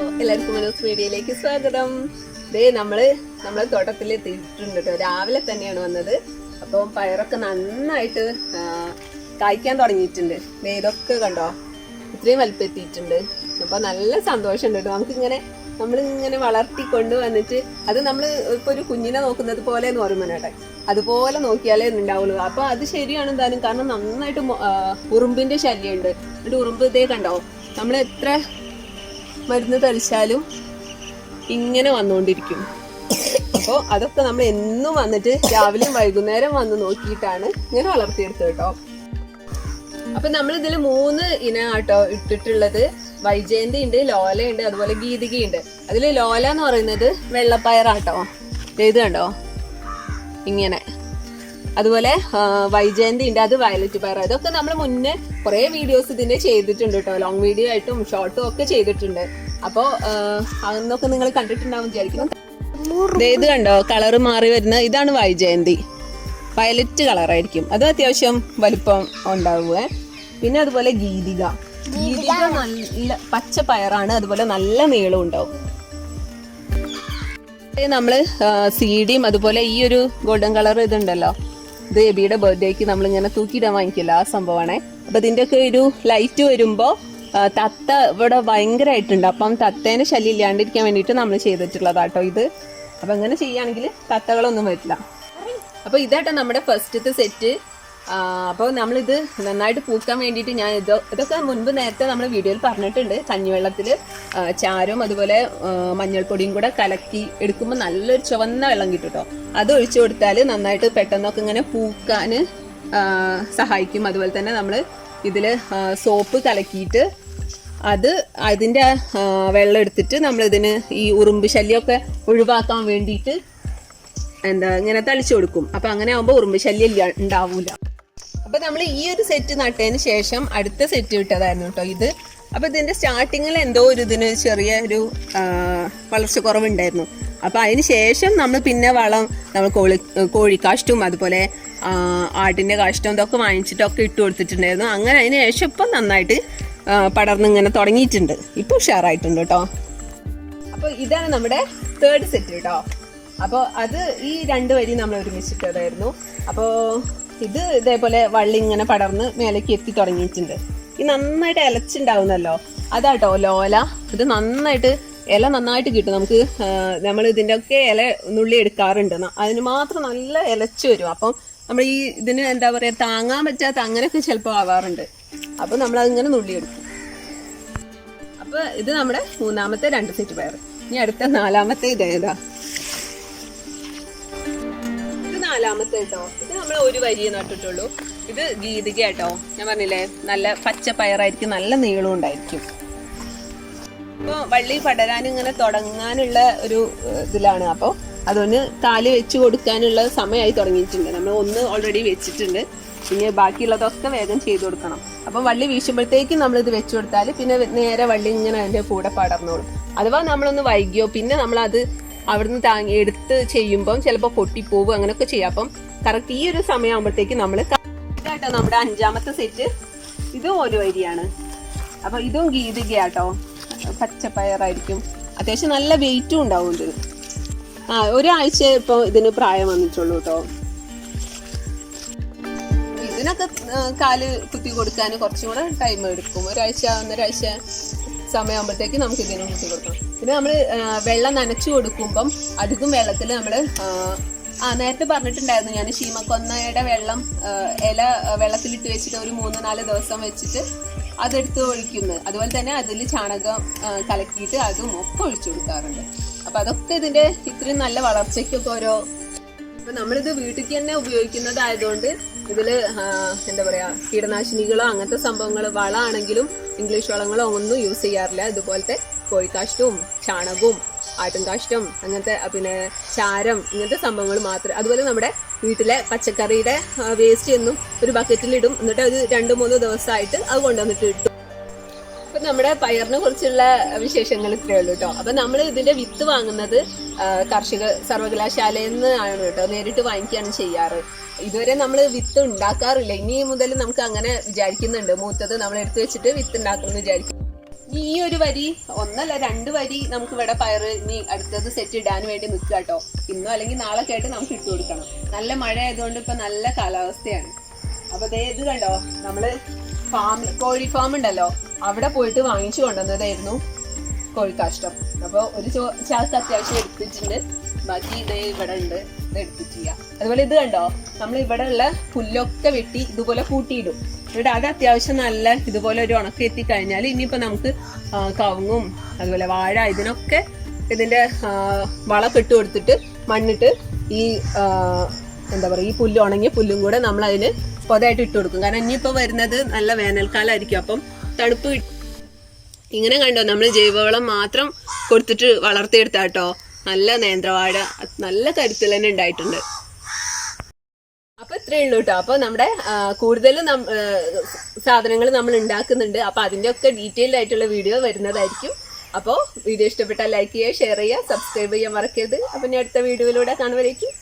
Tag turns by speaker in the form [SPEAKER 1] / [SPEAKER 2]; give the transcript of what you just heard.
[SPEAKER 1] എല്ലാവർക്കും മനോസ് മീഡിയയിലേക്ക് സ്വാഗതം. ദേ നമ്മൾ നമ്മളെ തോട്ടത്തിൽ എത്തിയിട്ടുണ്ട് കേട്ടോ. രാവിലെ തന്നെയാണ് വന്നത്. അപ്പം പയറൊക്കെ നന്നായിട്ട് കായ്ക്കാൻ തുടങ്ങിയിട്ടുണ്ട്. ദേ ഇതൊക്കെ കണ്ടോ? ഇത്രയും വലിപ്പം എത്തിയിട്ടുണ്ട് അപ്പൊ നല്ല സന്തോഷമുണ്ട് കേട്ടോ. നമുക്കിങ്ങനെ നമ്മളിങ്ങനെ വളർത്തി കൊണ്ടുവന്നിട്ട് അത് നമ്മൾ ഇപ്പോൾ ഒരു കുഞ്ഞിനെ നോക്കുന്നത് പോലെ എന്ന് കേട്ടെ. അതുപോലെ നോക്കിയാലേ ഉണ്ടാവുള്ളൂ. അപ്പോൾ അത് ശരിയാണ് എന്തായാലും. കാരണം നന്നായിട്ട് ഉറുമ്പിന്റെ ശല്യമുണ്ട്. എന്നിട്ട് ഉറുമ്പ് ഇതേ കണ്ടോ? നമ്മൾ എത്ര മരുന്ന് തളിച്ചാലും ഇങ്ങനെ വന്നുകൊണ്ടിരിക്കും. അപ്പോൾ അതൊക്കെ നമ്മൾ എന്നും വന്നിട്ട് രാവിലെയും വൈകുന്നേരം വന്ന് നോക്കിയിട്ടാണ് ഇങ്ങനെ വളർത്തിയെടുത്തത് കേട്ടോ. അപ്പൊ നമ്മൾ മൂന്ന് ഇനം ആട്ടോ ഇട്ടിട്ടുള്ളത്. വൈജയന്തി ഉണ്ട് ലോലയുണ്ട് അതുപോലെ ഗീതികയുണ്ട് അതിൽ ലോല എന്ന് പറയുന്നത് വെള്ളപ്പയറാട്ടോ. ഇത് കണ്ടോ? ഇങ്ങനെ. അതുപോലെ വൈജയന്തി ഉണ്ട് അത് വയലറ്റ് പയർ അതൊക്കെ നമ്മൾ മുന്നേ കുറെ വീഡിയോസ് ഇതിന്റെ ചെയ്തിട്ടുണ്ട് കേട്ടോ ലോങ് വീഡിയോ ആയിട്ടും ഷോർട്ടും ഒക്കെ ചെയ്തിട്ടുണ്ട്. അപ്പോ അന്നൊക്കെ നിങ്ങൾ കണ്ടിട്ടുണ്ടാവും വിചാരിക്കുന്നു. ഇത് കണ്ടോ? കളറ് മാറി വരുന്ന ഇതാണ് വൈജയന്തി. വയലറ്റ് കളറായിരിക്കും അത് അത്യാവശ്യം വലിപ്പം ഉണ്ടാവുക പിന്നെ അതുപോലെ ഗീതിക. ഗീതിക നല്ല പച്ച പയറാണ്. അതുപോലെ നല്ല നീളം ഉണ്ടാവും. ഇത് നമ്മൾ സീഡിയും അതുപോലെ ഈ ഒരു ഗോൾഡൻ കളർ ഇതുണ്ടല്ലോ. ഇത് എബിയുടെ ബർത്ത്ഡേക്ക് നമ്മൾ ഇങ്ങനെ തൂക്കിയിടാൻ വാങ്ങിക്കില്ല ആ സംഭവമാണേ. അപ്പൊ ഇതിന്റെ ഒക്കെ ഒരു ലൈറ്റ് വരുമ്പോൾ തത്ത ഇവിടെ ഭയങ്കരമായിട്ടുണ്ട് അപ്പം തത്തേനെ ശല്യം ഇല്ലാണ്ടിരിക്കാൻ വേണ്ടിയിട്ട് നമ്മൾ ചെയ്തിട്ടുള്ളതാട്ടോ ഇത്. അപ്പൊ ഇങ്ങനെ ചെയ്യുകയാണെങ്കിൽ തത്തകളൊന്നും വരില്ല. അപ്പൊ ഇതാട്ടോ നമ്മുടെ ഫസ്റ്റത്തെ സെറ്റ് അപ്പോൾ നമ്മളിത് നന്നായിട്ട് പൂക്കാൻ വേണ്ടിയിട്ട് ഞാൻ ഇതൊ ഇതൊക്കെ മുൻപ് നേരത്തെ നമ്മൾ വീഡിയോയിൽ പറഞ്ഞിട്ടുണ്ട് കഞ്ഞിവെള്ളത്തിൽ ചാരവും അതുപോലെ മഞ്ഞൾപ്പൊടിയും കൂടെ കലക്കി എടുക്കുമ്പോൾ നല്ലൊരു ചുവന്ന വെള്ളം കിട്ടും കേട്ടോ അത് ഒഴിച്ചു കൊടുത്താൽ നന്നായിട്ട് പെട്ടെന്നൊക്കെ ഇങ്ങനെ പൂക്കാൻ സഹായിക്കും. അതുപോലെ തന്നെ നമ്മൾ ഇതിൽ സോപ്പ് കലക്കിയിട്ട് അത് അതിന്റെ വെള്ളം എടുത്തിട്ട് നമ്മൾ ഇതിന് ഈ ഉറുമ്പ് ശല്യമൊക്കെ ഒഴിവാക്കാൻ വേണ്ടിയിട്ട് എന്താ ഇങ്ങനെ തളിച്ചു കൊടുക്കും. അപ്പം അങ്ങനെ ആകുമ്പോൾ ഉറുമ്പ് ശല്യം ഇല്ല ഉണ്ടാവൂല. അപ്പം നമ്മൾ ഈ ഒരു സെറ്റ് നട്ടതിന് ശേഷം അടുത്ത സെറ്റ് വിട്ടതായിരുന്നു കേട്ടോ ഇത്. അപ്പൊ ഇതിന്റെ സ്റ്റാർട്ടിങ്ങിൽ എന്തോ ഒരു ഇതിന് ചെറിയൊരു വളർച്ച കുറവുണ്ടായിരുന്നു. അപ്പൊ അതിന് ശേഷം നമ്മൾ പിന്നെ വളം നമ്മൾ കോഴി കോഴിക്കാഷ്ടവും അതുപോലെ ആട്ടിന്റെ കാഷ്ടവും ഇതൊക്കെ വാങ്ങിച്ചിട്ടൊക്കെ ഇട്ട് കൊടുത്തിട്ടുണ്ടായിരുന്നു. അങ്ങനെ അതിന് ശേഷം ഇപ്പം നന്നായിട്ട് പടർന്ന് ഇങ്ങനെ തുടങ്ങിയിട്ടുണ്ട്. ഇപ്പൊ ഉഷാറായിട്ടുണ്ട് കേട്ടോ. അപ്പൊ ഇതാണ് നമ്മുടെ തേർഡ് സെറ്റ് കേട്ടോ. അപ്പോൾ അത് ഈ രണ്ട് വരി നമ്മൾ ഒരുമിച്ചിട്ടതായിരുന്നു. അപ്പോൾ ഇത് ഇതേപോലെ വള്ളി ഇങ്ങനെ പടർന്ന് മേലേക്ക് എത്തി തുടങ്ങിയിട്ടുണ്ട്. ഈ നന്നായിട്ട് ഇലച്ചുണ്ടാവുന്നല്ലോ അതാട്ടോ ലോല. ഇത് നന്നായിട്ട് ഇല നന്നായിട്ട് കിട്ടും. നമുക്ക് നമ്മൾ ഇതിന്റെ ഒക്കെ ഇല നുള്ളി എടുക്കാറുണ്ട്. അതിന് മാത്രം നല്ല ഇലച്ചു വരും. അപ്പം നമ്മൾ ഈ ഇതിന് എന്താ പറയാ താങ്ങാൻ പറ്റാത്ത അങ്ങനെയൊക്കെ ചിലപ്പോൾ ആവാറുണ്ട്. അപ്പോൾ നമ്മൾ അതിങ്ങനെ നുള്ളിയെടുക്കും അപ്പൊ ഇത് നമ്മുടെ മൂന്നാമത്തെ രണ്ട് സെറ്റ് പയർ ഇനി അടുത്ത നാലാമത്തെ ഇതേതാ നാലാമത്തെ കേട്ടോ ഇത് നമ്മൾ ഒരു വരി നട്ടിട്ടുള്ളൂ. ഇത് ഗീതിക കേട്ടോ ഞാൻ പറഞ്ഞില്ലേ നല്ല പച്ച പയറായിരിക്കും നല്ല നീളം ഉണ്ടായിരിക്കും. ഇപ്പൊ വള്ളി പടരാൻ ഇങ്ങനെ തുടങ്ങാനുള്ള ഒരു ഇതിലാണ്. അപ്പോൾ അതൊന്ന് കാൽ വെച്ച് കൊടുക്കാനുള്ള സമയമായി തുടങ്ങിയിട്ടുണ്ട്. നമ്മൾ ഒന്ന് ഓൾറെഡി വെച്ചിട്ടുണ്ട്. പിന്നെ ബാക്കിയുള്ളതൊക്കെ വേഗം ചെയ്തു കൊടുക്കണം. അപ്പൊ വള്ളി വീശുമ്പോഴത്തേക്കും നമ്മൾ ഇത് വെച്ചു കൊടുത്താൽ പിന്നെ നേരെ വള്ളി ഇങ്ങനെ അതിന്റെ കൂടെ പടർന്നോളും. അഥവാ നമ്മളൊന്ന് വൈകിയോ പിന്നെ നമ്മൾ അത് അവിടുന്ന് താങ്ങി എടുത്ത് ചെയ്യുമ്പം ചിലപ്പോൾ പൊട്ടിപ്പോവും അങ്ങനെയൊക്കെ ചെയ്യാം. അപ്പം കറക്റ്റ് ഈ ഒരു സമയമാകുമ്പോഴത്തേക്ക് നമ്മൾ ഇതാട്ടോ നമ്മുടെ അഞ്ചാമത്തെ സെറ്റ് ഇതും ഒരു വരിയാണ് അപ്പൊ ഇതും ഗീതികയാട്ടോ. പച്ചപ്പയറായിരിക്കും. അത്യാവശ്യം നല്ല വെയിറ്റും ഉണ്ടാവും ഇതിന്. ആ ഒരാഴ്ച ഇപ്പൊ ഇതിന് പ്രായം വന്നിട്ടുള്ളൂ കേട്ടോ ഇതിനൊക്കെ കാൽ കുത്തി കൊടുക്കാൻ കുറച്ചും കൂടെ ടൈം എടുക്കും. ഒരാഴ്ച ഒന്നരാഴ്ച സമയമാകുമ്പോഴത്തേക്ക് നമുക്ക് ഇതിനെ കുത്തി കൊടുക്കണം പിന്നെ നമ്മൾ വെള്ളം നനച്ചു കൊടുക്കുമ്പം അധികം വെള്ളത്തിൽ നമ്മൾ ആ നേരത്തെ പറഞ്ഞിട്ടുണ്ടായിരുന്നു ഞാൻ ശീമക്കൊന്നയുടെ വെള്ളം ഇല വെള്ളത്തിലിട്ട് വെച്ചിട്ട് ഒരു മൂന്ന് നാല് ദിവസം വെച്ചിട്ട് അതെടുത്ത് ഒഴിക്കുന്നത്. അതുപോലെ തന്നെ അതിൽ ചാണകം കലക്കിയിട്ട് അതും ഒക്കെ ഒഴിച്ചു കൊടുക്കാറുണ്ട്. അപ്പം അതൊക്കെ ഇതിന്റെ ഇത്രയും നല്ല വളർച്ചയ്ക്കൊക്കെ ഓരോ അപ്പം നമ്മളിത് വീട്ടിൽ തന്നെ ഉപയോഗിക്കുന്നതായതുകൊണ്ട് ഇതിൽ ആ, എന്താ പറയുക കീടനാശിനികളോ അങ്ങനത്തെ സംഭവങ്ങൾ വളമാണെങ്കിലും ഇംഗ്ലീഷ് വളങ്ങളോ ഒന്നും യൂസ് ചെയ്യാറില്ല. ഇതുപോലത്തെ കോഴിക്കാഷ്ടവും ചാണകവും ആട്ടുംകാഷ്ടം അങ്ങനത്തെ പിന്നെ ചാരം ഇങ്ങനത്തെ സംഭവങ്ങൾ മാത്രം. അതുപോലെ നമ്മുടെ വീട്ടിലെ പച്ചക്കറിയുടെ വേസ്റ്റ് എന്നും ഒരു ബക്കറ്റിലിടും എന്നിട്ട് ഒരു രണ്ട് മൂന്ന് ദിവസമായിട്ട് അത് കൊണ്ടുവന്നിട്ട് ഇട്ടു. അപ്പം നമ്മുടെ പയറിനെ കുറിച്ചുള്ള വിശേഷങ്ങൾ ഇത്രയേ ഉള്ളൂ കേട്ടോ അപ്പം നമ്മൾ ഇതിന്റെ വിത്ത് വാങ്ങുന്നത് കാർഷിക സർവകലാശാലയിൽ നിന്ന് ആണ് കേട്ടോ നേരിട്ട് വാങ്ങിക്കുകയാണ് ചെയ്യാറ്. ഇതുവരെ നമ്മൾ വിത്ത് ഉണ്ടാക്കാറില്ല. ഇനി മുതൽ നമുക്ക് അങ്ങനെ വിചാരിക്കുന്നുണ്ട്. മൂത്തത് നമ്മൾ എടുത്തു വെച്ചിട്ട് വിത്ത് ഉണ്ടാക്കണം എന്ന് വിചാരിക്കും ഈ ഒരു വരി ഒന്നല്ല രണ്ട് വരി നമുക്ക് ഇവിടെ പയറ് ഇനി അടുത്തത് സെറ്റ് ഇടാൻ വേണ്ടി നിൽക്കുക കേട്ടോ. ഇന്നോ അല്ലെങ്കിൽ നാളെ ആയിട്ട് നമുക്ക് ഇട്ട് കൊടുക്കണം. നല്ല മഴ ആയതുകൊണ്ട് ഇപ്പൊ നല്ല കാലാവസ്ഥയാണ്. അപ്പൊ ദേ ഇത് കണ്ടോ? നമ്മൾ ഫാം കോഴി ഫാം ഉണ്ടല്ലോ. അവിടെ പോയിട്ട് വാങ്ങിച്ചു കൊണ്ടുവന്നതായിരുന്നു കോഴിക്കാഷ്ടം. അപ്പോൾ ഒരു ചോ- ചാക്ക് അത്യാവശ്യം എടുത്തിട്ടുണ്ട്. ബാക്കി ഇതേ ഇവിടെ ഉണ്ട് ഇത് എടുത്തിട്ട് ചെയ്യാം. അതുപോലെ ഇത് കണ്ടോ? നമ്മൾ ഇവിടെ ഉള്ള പുല്ലൊക്കെ വെട്ടി ഇതുപോലെ കൂട്ടിയിടും. ഇവിടെ അത് അത്യാവശ്യം നല്ല ഇതുപോലെ ഒരു ഉണക്കം എത്തിക്കഴിഞ്ഞാൽ ഇനിയിപ്പോൾ നമുക്ക് കവുങ്ങും അതുപോലെ വാഴ ഇതിനൊക്കെ ഇതിന്റെ വളം ഇട്ട് കൊടുത്തിട്ട് മണ്ണിട്ട് ഈ എന്താ പറയുക ഈ പുല്ല് ഉണങ്ങിയ പുല്ലും കൂടെ നമ്മൾ അതിന് പൊതായിട്ട് ഇട്ട് കൊടുക്കും. കാരണം ഇനിയിപ്പോൾ വരുന്നത് നല്ല വേനൽക്കാലമായിരിക്കും അപ്പം തണുപ്പ് ഇങ്ങനെ കണ്ടോ? നമ്മൾ ജൈവവളം മാത്രം കൊടുത്തിട്ട് വളർത്തിയെടുത്ത കേട്ടോ. നല്ല നേന്ത്രവാഴ നല്ല കരുത്തിൽ തന്നെ ഉണ്ടായിട്ടുണ്ട്. അപ്പൊ ഇത്രേ ഉള്ളൂ കേട്ടോ അപ്പൊ നമ്മുടെ കൂടുതൽ സാധനങ്ങൾ നമ്മൾ ഉണ്ടാക്കുന്നുണ്ട്. അപ്പൊ അതിന്റെ ഒക്കെ ഡീറ്റെയിൽഡ് ആയിട്ടുള്ള വീഡിയോ വരുന്നതായിരിക്കും. അപ്പോൾ വീഡിയോ ഇഷ്ടപ്പെട്ടാൽ ലൈക്ക് ചെയ്യുക ഷെയർ ചെയ്യുക സബ്സ്ക്രൈബ് ചെയ്യാൻ മറക്കരുത്. അപ്പൊ ഇനി അടുത്ത വീഡിയോയിലൂടെ കാണുവരേക്കും